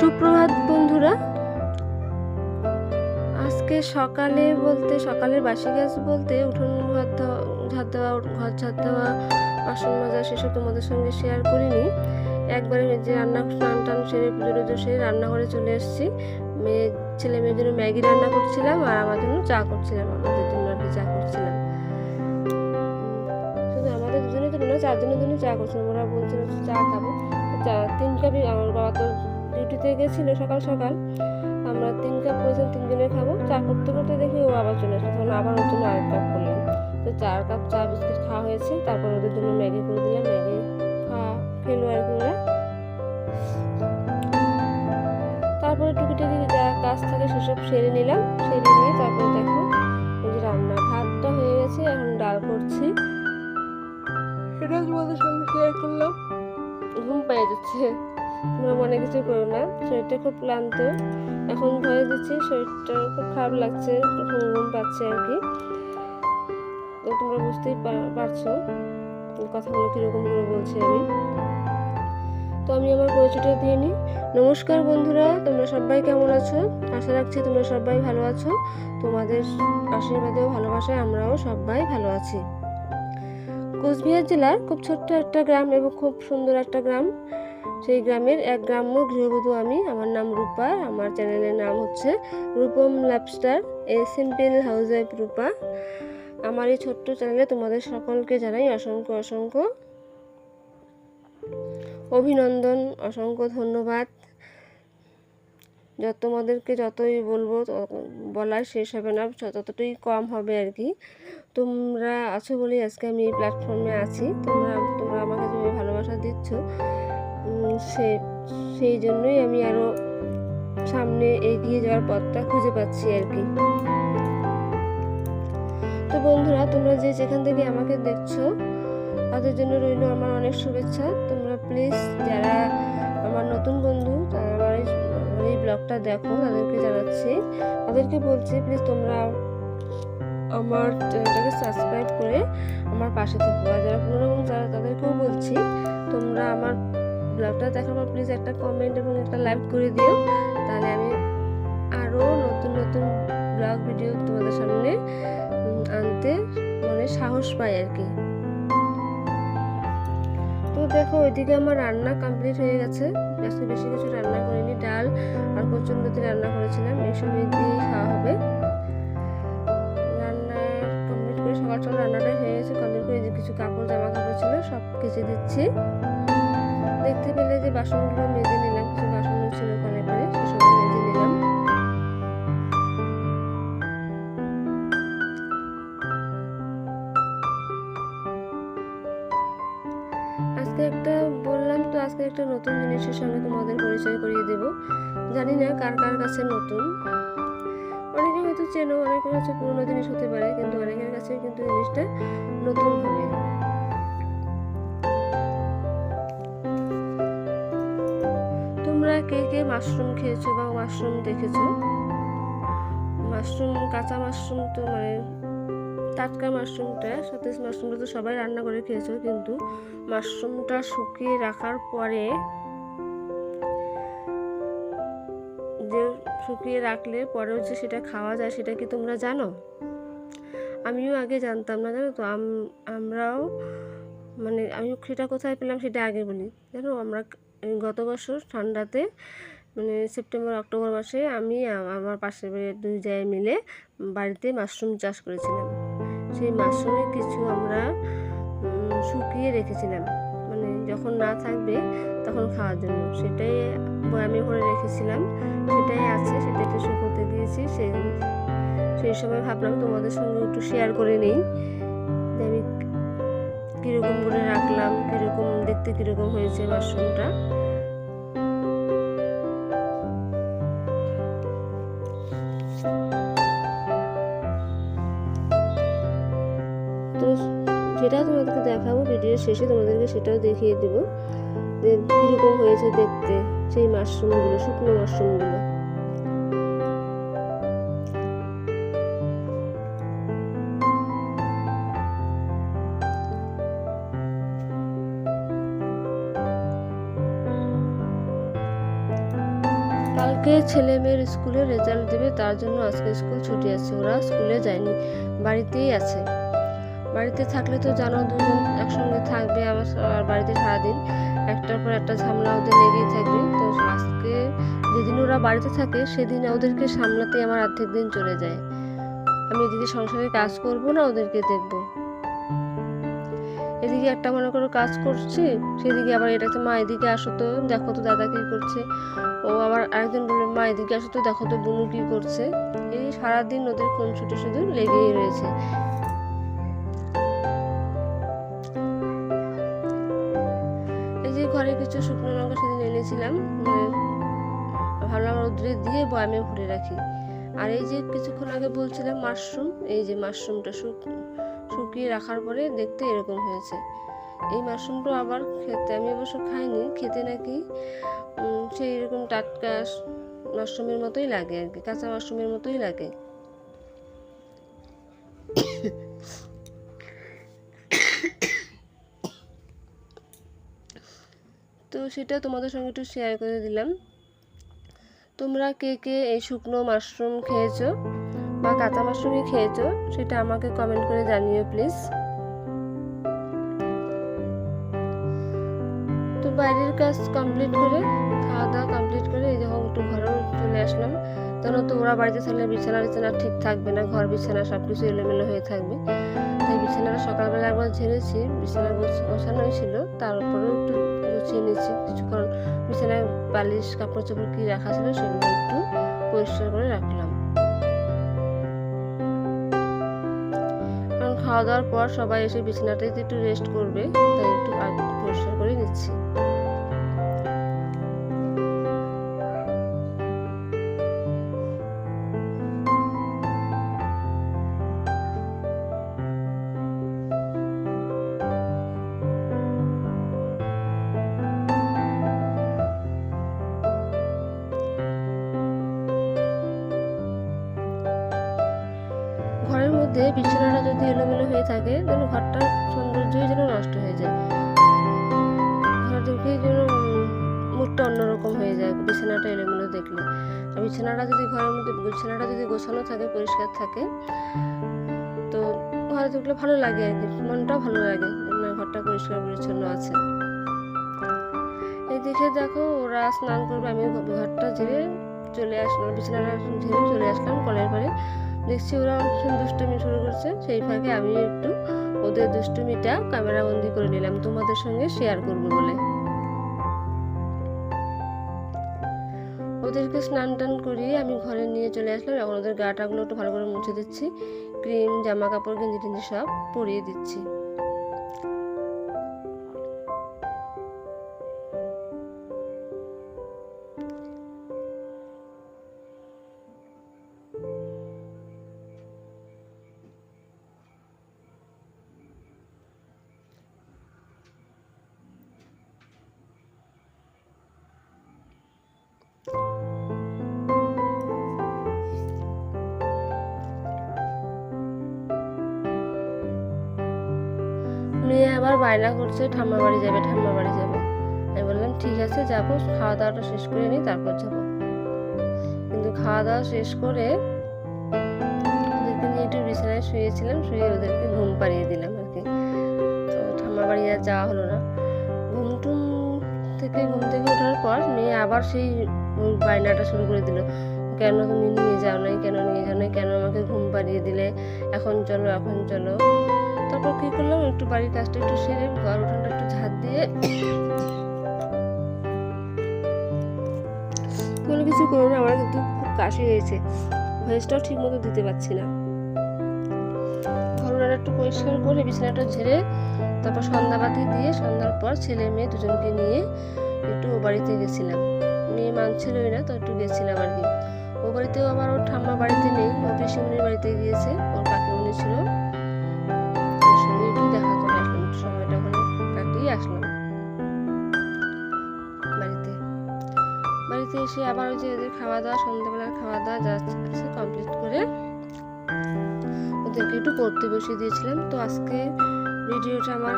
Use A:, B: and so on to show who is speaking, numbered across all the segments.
A: সুপ্রভাত, বন্ধুরা। আজকে সকালে বলতে, সকালের বাসি কাজ বলতে উঠোন, ঘর ঝাড় দেওয়া, ঘর ঝাড় দেওয়া, বাসন মাজা সেসব তোমাদের সঙ্গে শেয়ার করিনি। একবারে যে রান্না, স্নান টান সেরে পুজো টুজো সেরে রান্নাঘরে চলে এসেছি। মেয়ে, ছেলে মেয়ের জন্য ম্যাগি রান্না করছিলাম আর আমার জন্য চা করছিলাম, আমাদের জন্য আর কি চা করছিলাম। শুধু আমাদের দুজনের জন্য চারজনের জন্য চা করছিলাম। ওরা বলছিল চা খাব। চা, তিন কাপই, আমার বাবা তো ডিউটিতে গেছিল সকাল সকাল, আমরা তিন কাপ করেছিলাম তিনজনে খাব। চা করতে করতে দেখি ও আবার চলে এসেছে। তখন আবার ওর জন্য আরেক কাপ করলাম তো চার কাপ চা বিস্কিট খাওয়া হয়েছে, তারপর ওদের কিছু করো না। শরীরটা খুব ক্লান্ত। এখন ভয়ে দিচ্ছি, শরীরটা খুব খারাপ লাগছে, ঘুম পাচ্ছে আর কি। তো তোমরা বুঝতেই পারছ কথাগুলো কীরকম করে বলছি আমি। তো আমি আমার পরিচয়টা দিয়ে নিই। নমস্কার বন্ধুরা, তোমরা সবাই কেমন আছো? আশা রাখছি তোমরা সবাই ভালো আছো। তোমাদের আশীর্বাদে ও ভালোবাসায় আমরাও সবাই ভালো আছি। কোচবিহার জেলার খুব ছোট্ট একটা গ্রাম এবং খুব সুন্দর একটা গ্রাম। সেই গ্রামের এক গ্রাম্য গৃহবধূ আমি, আমার নাম রূপা, আমার চ্যানেলের নাম হচ্ছে Rupam Lovestar a simple housewife Rupa. আমার এই ছোট্ট চ্যানেলে তোমাদের সকলকে জানাই অসংখ্য অসংখ্য অভিনন্দন, অসংখ্য ধন্যবাদ। যত তোমাদেরকে যতই বলব বলার শেষ হবে না ততটাই কম হবে আর কি। তোমরা আছো বলেই আজকে আমি এই প্ল্যাটফর্মে আছি। তোমরা তোমরা আমাকে যেভাবে ভালোবাসা দিচ্ছ সে, সেই জন্যই আমি আরও সামনে এগিয়ে যাওয়ার পথটা খুঁজে পাচ্ছি আর কি। তো বন্ধুরা, তোমরা যে যেখান থেকে আমাকে দেখছ, তাদের জন্য রইল আমার অনেক শুভেচ্ছা। তোমরা প্লিজ যারা আমার নতুন বন্ধু, তারা এই- ব্লগটা দেখো, তাদেরকে জানাচ্ছি। তাদেরকে বলছি প্লিজ তোমরা আমার চ্যানেলটাকে সাবস্ক্রাইব করে আমার পাশে থেকো। আর যারা পুরনো যারা তাদেরকেও বলছি, তোমরা আমার ব্লগটা দেখার পর প্লিজ একটা কমেন্ট এবং একটা লাইক করে দিও। তাহলে আমি আরও নতুন নতুন ব্লগ ভিডিও তোমাদের সামনে আনতে মানে সাহস পাই আর কি। তো দেখো, ওইদিকে আমার রান্না কমপ্লিট হয়ে গেছে। আজকে বেশি কিছু রান্না করিনি, ডাল আর কচুরলতি রান্না করেছিলাম এইসব দিয়েই খাওয়া হবে। রান্না কমপ্লিট করে সকাল সকাল রান্নাটা হয়ে গেছে কমপ্লিট করে কিছু কাপড় জামা কাপড় ছিল, সব কেচে দিচ্ছি। দেখতে পেলে যে বাসনগুলো মেজে নিলাম, কিছু বাসনও ছিল ওখানে পরে সেসব মেজে নিলাম। আজকে একটা বললাম তো, আজকে একটা নতুন জিনিসের সঙ্গে তোমাদের পরিচয় করিয়ে দেব। জানি না কার কার কাছে নতুন। অনেকে হয়তো চেনো অনেকের কাছে পুরোনো জিনিস হতে পারে, কিন্তু অনেকের কাছে কিন্তু জিনিসটা নতুন হবে। তোমরা কে কে? মাশরুম খেয়েছো বা মাশরুম দেখেছ? মাশরুম, কাঁচা মাশরুম তো মানে টাটকা মাশরুমটা সতেজ মাশরুমটা তো সবাই রান্না করে খেয়েছো, কিন্তু মাশরুমটা শুকিয়ে রাখার পরে যে শুকিয়ে রাখলে পরেও যে সেটা খাওয়া যায়, সেটা কি তোমরা জানো? আমিও আগে জানতাম না, জানো তো? আমরাও মানে আমি সেটা কোথায় পেলাম সেটা আগে বলি। জানো, আমরা গত বছর ঠান্ডাতে মানে সেপ্টেম্বর, অক্টোবর মাসে আমি আমার পাশের বাড়ির দুই জায়গায় মিলে বাড়িতে মাশরুম চাষ করেছিলাম। সেই মাশরুমে কিছু আমরা শুকিয়ে রেখেছিলাম। মানে যখন না থাকবে তখন খাওয়ার জন্য। সেটাই বয়ামে করে রেখেছিলাম। সেটাই আছে, সেটা একটু শুকোতে দিয়েছি। সেই সেই সময় ভাবলাম তোমাদের সঙ্গে একটু শেয়ার করে নিই। কীরকম করে রাখলাম, কীরকম, দেখতে কীরকম হয়েছে মাশরুমটা তো সেটাও তোমাদেরকে দেখাবো ভিডিওর শেষে, তোমাদেরকে সেটাও দেখিয়ে দেবো যে কীরকম হয়েছে দেখতে, সেই মাশরুমগুলো শুকনো মাশরুমগুলো আজকে ছেলে মেয়ের স্কুলে রেজাল্ট দেবে, তার জন্য আজকে স্কুল ছুটি আছে। ওরা স্কুলে যায়নি, বাড়িতেই আছে। বাড়িতে থাকলে তো জানো, দুজন একসঙ্গে থাকবে আর বাড়িতে সারাদিন। একটার পর একটা ঝামেলা ওদের লেগেই থাকবে। তো আজকে যেদিন ওরা বাড়িতে থাকে, সেদিন ওদেরকে সামলাতে আমার অর্ধেক দিন চলে যায়। আমি এদিকে সংসারে কাজ করব না, ওদেরকে দেখব। এদিকে একটা মনে করো কাজ করছি, সেদিকে আবার এটা এটাতে মা এদিকে আসো তো, দেখো তো দাদা কি করছে। ও আবার আরেকজন বলল মা এদিকে আসো তো, দেখো তো বুনু কি করছে। এই সারাদিন ওদের কোন ছুটো শুধু লেগেই রয়েছে। এই যে ঘরে কিছু শুকনো লঙ্কা সেদিন এনেছিলাম মানে ভাবলাম রোদ্রে দিয়ে বয়ামে ভরে রাখি। আর এই যে কিছুক্ষণ আগে বলছিলাম মাশরুম, এই যে মাশরুমটা শুক শুকিয়ে রাখার পরে দেখতে এরকম হয়েছে। এই মাশরুমটা আবার খেতে আমি অবশ্য খাইনি, খেতে নাকি সেই রকম টাটকা মাশরুমের মতোই লাগে আর কি, কাঁচা মাশরুমের মতোই লাগে। তো সেটা তোমাদের সঙ্গে একটু শেয়ার করে দিলাম। তোমরা কে কে এই শুকনো মাশরুম খেয়েছো? বা কাঁচা মাশরুমই খেয়েছো, সেটা আমাকে কমেন্ট করে জানিও প্লিজ তো বাইরের কাজ কমপ্লিট করে খাওয়া দাওয়া কমপ্লিট করে, এই যখন একটু ঘরেও চলে আসলাম। তখন তো, ওরা বাড়িতে থাকলে বিছানা বিছানা ঠিক থাকবে না, ঘর বিছানা সব কিছু এলোমেলো হয়ে থাকবে। তাই বিছানাটা সকালবেলা একবার ঝেড়েছি, বিছানা গোছ- গোছানোই ছিল তার উপরেও একটু গুছিয়ে নিয়েছি কিছুক্ষণ। বিছানায় বালিশ কাপড় চোপড় কি রাখা ছিল সেগুলো একটু পরিষ্কার করে রাখলাম। খাওয়া দাওয়ার পর সবাই এসে বিছানাটাতে একটু রেস্ট করবে তাই একটু পরিষ্কার করে নিচ্ছি। মধ্যে বিছানাটা যদি এলোমেলো হয়ে থাকে যেন ঘরটার সৌন্দর্যই যেন নষ্ট হয়ে যায়। ঘর দেখেই যেন মুডটা অন্যরকম হয়ে যায়, বিছানাটা এলোমেলো দেখলে। আর বিছানাটা যদি ঘরের মধ্যে, বিছানাটা যদি গোছানো থাকে, পরিষ্কার থাকে, তো ঘরে দেখলে ভালো লাগে আর কি, মনটাও ভালো লাগে ঘরটা পরিষ্কার পরিচ্ছন্ন আছে। এই দেখে দেখো ওরা স্নান করবে আমি ঘরটা ঝেড়ে চলে আসলাম, বিছানাটা ঝেড়ে চলে আসলাম কলের পাড়ে দেখছি ওরা ভীষণ দুষ্টুমি শুরু করছে। সেই ফাঁকে আমি একটু ওদের দুষ্টুমিটা ক্যামেরা বন্দি করে নিলাম। তোমাদের সঙ্গে শেয়ার করব বলে। ওদেরকে স্নান টান করিয়ে আমি ঘরে নিয়ে চলে আসলাম। এখন ওদের গাটাগুলো একটু ভালো করে মুছে দিচ্ছি। ক্রিম জামা কাপড় গেঞ্জি টেঞ্জি সব পরিয়ে দিচ্ছি। মেয়ে আবার বায়না করছে ঠাম্মা বাড়ি যাবে ঠাম্মা বাড়ি যাবে। আমি বললাম, ঠিক আছে, যাব। খাওয়া দাওয়াটা শেষ করে নিই, তারপর যাব। কিন্তু খাওয়া দাওয়া শেষ করে ওদেরকে নিয়ে একটু বিছানায় শুয়েছিলাম, শুয়ে ওদেরকে ঘুম পাড়িয়ে দিলাম আর কি। তো ঠাম্মা বাড়ি আর যাওয়া হলো না। ঘুম টুম থেকে, ঘুম থেকে ওঠার পর মেয়ে আবার সেই বায়নাটা শুরু করে দিল। কেন তুমি নিয়ে যাও নাই? কেন নিয়ে যাও নাই? কেন আমাকে ঘুম পাড়িয়ে দিলে? এখন চলো এখন চলো। তারপর কি করলাম? একটু বাড়ির কাজটা একটু সেরে ঘর উঠানটা একটু ঝাঁট দিয়ে কোনো কিছু করো আমার কিন্তু খুব কাশি হয়েছে। ভয়েসটাও ঠিক মতো দিতে পারছি না। ঘর উঠানটা একটু পরিষ্কার করে বিছানাটা ঝেড়ে তারপর সন্ধ্যাবাতি দিয়ে সন্ধ্যার পর ছেলে মেয়ে দুজনকে নিয়ে একটু ও বাড়িতে গেছিলাম। মেয়ে মানছিলই না, তো একটু গেছিলাম আর কি। ও বাড়িতেও আবার ওর ঠাম্মা বাড়িতে নেই, ও পিসিমনির বাড়িতে গিয়েছে, ওর কাকিমনি ছিল। কাটিয়ে আসলাম। বাড়িতে। বাড়িতে এসে আবার ওই যে ওদের খাওয়া দাওয়া সন্ধ্যাবেলার খাওয়া দাওয়া যা কমপ্লিট করে ওদেরকে একটু পড়তে বসিয়ে দিয়েছিলাম। তো আজকে ভিডিওটা আমার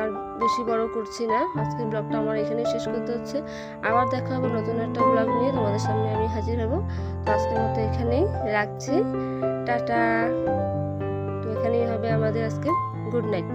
A: আর বেশি বড় করছি না। আজকের ব্লগটা আমার এখানেই শেষ করতে হচ্ছে। আবার দেখা হবে নতুন একটা ব্লগ নিয়ে। তোমাদের সামনে আমি হাজির হব। তো আজকের মতো এখানেই রাখছি। টাটা। তো এখানেই হবে আমাদের আজকে। Good night.